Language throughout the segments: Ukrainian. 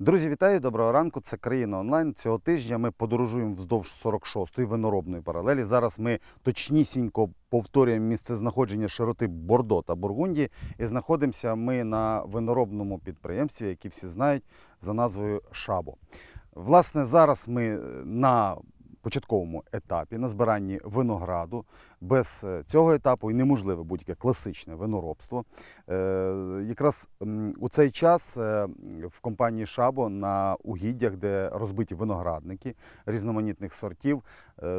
Друзі, вітаю! Доброго ранку. Це країна онлайн. Цього тижня ми подорожуємо вздовж 46-ї виноробної паралелі. Зараз ми точнісінько повторюємо місце знаходження широти Бордо та Бургундії. І знаходимося ми на виноробному підприємстві, яке всі знають за назвою Шабо. Власне, зараз ми е, на початковому етапі на збиранні винограду. Без е, цього етапу і неможливе будь-яке класичне виноробство. Е, Якраз у цей час е, в компанії Шабо на угіддях, де розбиті виноградники різноманітних сортів,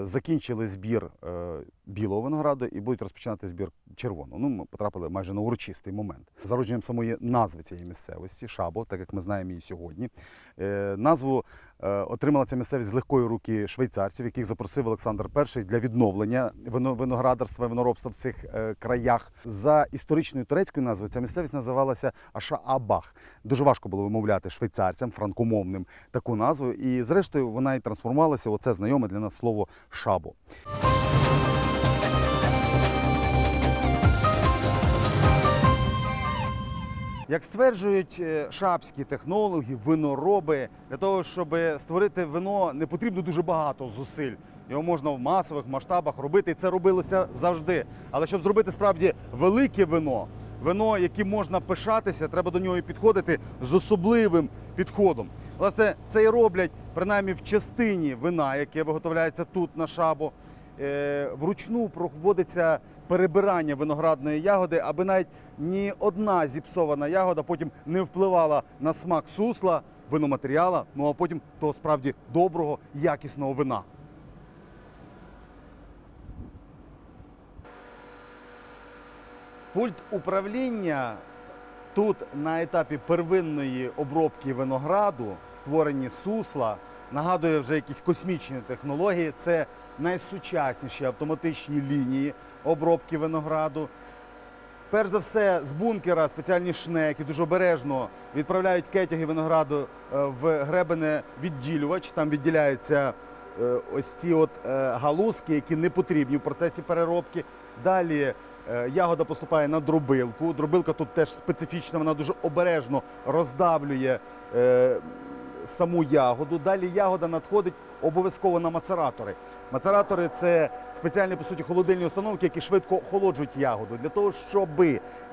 закінчили збір білого винограду і будуть розпочинати збір червоного. Ну, ми потрапили майже на урочистий момент. Зародженням самої назви цієї місцевості Шабо, так як ми знаємо її сьогодні. Назву отримала ця місцевість з легкої руки швейцарців, яких запросив Олександр І для відновлення вино- виноградарства і виноробства в цих е, краях. За історичною турецькою назвою ця місцевість називалася Аша-Абах. Дуже важко було вимовляти швейцарцям, франкомовним таку назву. І зрештою вона і трансформувалася. Оце знайоме для нас слово шабо. Як стверджують е, шапські технологи, винороби, для того, щоб створити вино, не потрібно дуже багато зусиль. Його можна в масових масштабах робити, і це робилося завжди. Але щоб зробити справді велике вино, вино, яким можна пишатися, треба до нього підходити з особливим підходом. Власне, це і роблять принаймні в частині вина, яке виготовляється тут на шабо. Е, Вручну проводиться перебирання виноградної ягоди, аби навіть ні одна зіпсована ягода потім не впливала на смак сусла, виноматеріала, ну а потім того справді доброго, якісного вина. Пульт управління тут на етапі первинної обробки винограду, створені сусла, нагадує вже якісь космічні технології. Це найсучасніші автоматичні лінії обробки винограду. Перш за все, з бункера спеціальні шнеки дуже обережно відправляють кетяги винограду е, в гребене відділювач. Там відділяються е, ось ці от е, галузки, які не потрібні в процесі переробки. Далі ягода поступає на дробилку. Дробилка тут теж специфічна, вона дуже обережно роздавлює е, саму ягоду. Далі ягода надходить обов'язково на мацератори. Мацератори це спеціальні по суті холодильні установки, які швидко охолоджують ягоду. Для того, щоб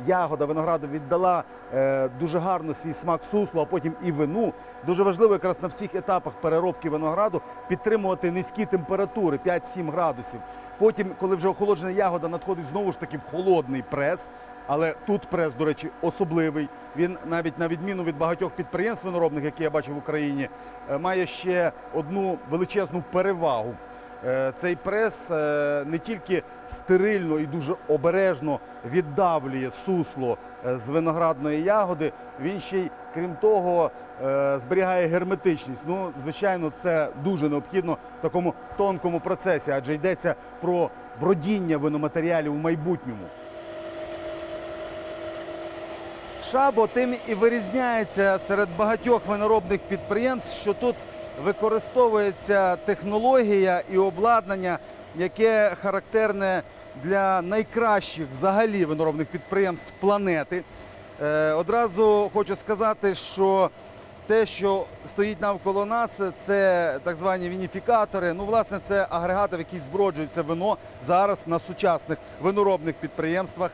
ягода винограду віддала е, дуже гарно свій смак суслу, а потім і вину. Дуже важливо якраз на всіх етапах переробки винограду підтримувати низькі температури 5-7 градусів. Потім, коли вже охолоджена ягода надходить знову ж таки в холодний прес. Але тут прес, до речі, особливий. Він навіть на відміну від багатьох підприємств виноробних, які я бачив в Україні, е, має ще одну величезну перевагу. Е, Цей прес е, не тільки стерильно і дуже обережно віддавлює сусло з виноградної ягоди, він ще й, крім того, зберігає герметичність. Ну, звичайно, це дуже необхідно в такому тонкому процесі, адже йдеться про бродіння виноматеріалів у майбутньому. Шабо тим і вирізняється серед багатьох виноробних підприємств, що тут використовується технологія і обладнання, яке характерне для найкращих взагалі виноробних підприємств планети. Е, Одразу хочу сказати, що те, що стоїть навколо нас, це так звані вініфікатори. Ну, власне, це агрегати, в які зброджується вино зараз на сучасних виноробних підприємствах.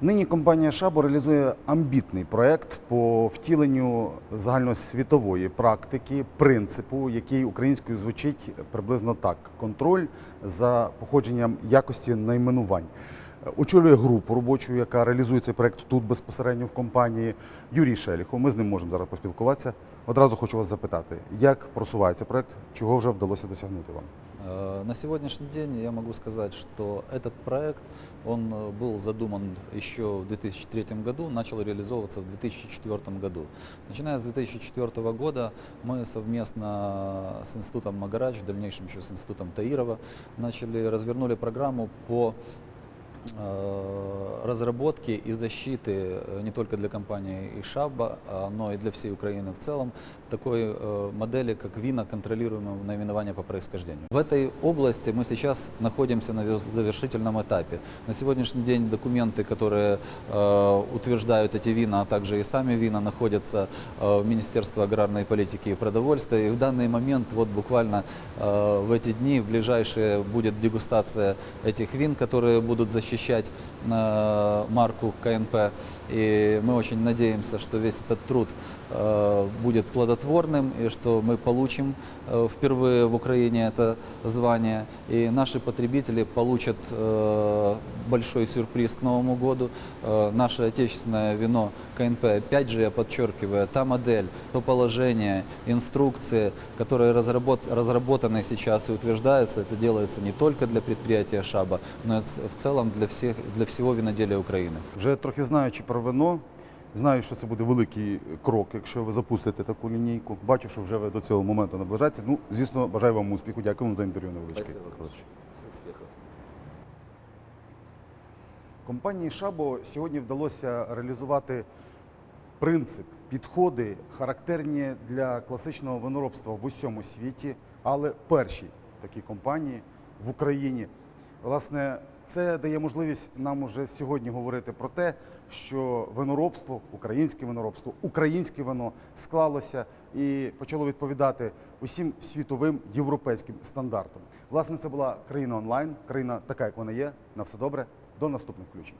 Нині компанія Шабо реалізує амбітний проект по втіленню загальносвітової практики, принципу, який українською звучить приблизно так: контроль за походженням якості найменувань Очолює групу робочу, яка реалізує цей проект тут безпосередньо в компанії Юрій Шеліхов. Ми з ним можемо зараз поспілкуватися. Одразу хочу вас запитати, як просувається проект, чого вже вдалося досягнути вам? Э, На сегодняшний день я могу сказать, что этот проект, он э, был задуман еще в 2003 году, начал реализовываться в 2004 году. Начиная с 2004 года мы совместно с Институтом Магарач, в дальнейшем еще с Институтом Таирова, начали, развернули программу по э, разработки и защиты э, не только для компании Ишаба, а, но и для всей Украины в целом такой э, модели, как вина, контролируемого наименования по происхождению. В этой области мы сейчас находимся на завершительном этапе. На сегодняшний день документы, которые э, утверждают эти вина, а также и сами вина, находятся э, в Министерстве аграрной политики и продовольствия. И в данный момент, вот буквально э, в эти дни, в ближайшие будет дегустация этих вин, которые будут защищать э, марку КНП. И мы очень надеемся, что весь этот труд э, будет плодотворным и что мы получим э, впервые в Украине это звание. И наши потребители получат э, большой сюрприз к Новому году. Э, Наше отечественное вино КНП, опять же я подчеркиваю, та модель, то положение, инструкции, которые разработ- разработаны сейчас и утверждаются, это делается не только для предприятия Шаба, но и в целом для, всех, для всего виноделия Украины. Вже трохи знаючи про вино, знаю, що це буде великий крок, якщо ви запустите таку лінійку. Бачу, що вже ви до цього моменту наближаєтеся. Ну, звісно, бажаю вам успіху. Дякую вам за інтерв'ю невеличке. Коротше. Компанії Шабо сьогодні вдалося реалізувати принцип, підходи, характерні для класичного виноробства в усьому світі, але перші такі компанії в Україні. Власне, це дає можливість нам уже сьогодні говорити про те, що виноробство, українське виноробство, українське вино склалося і почало відповідати усім світовим європейським стандартам. Власне, це була країна онлайн, країна така, як вона є. На все добре. До наступних включень.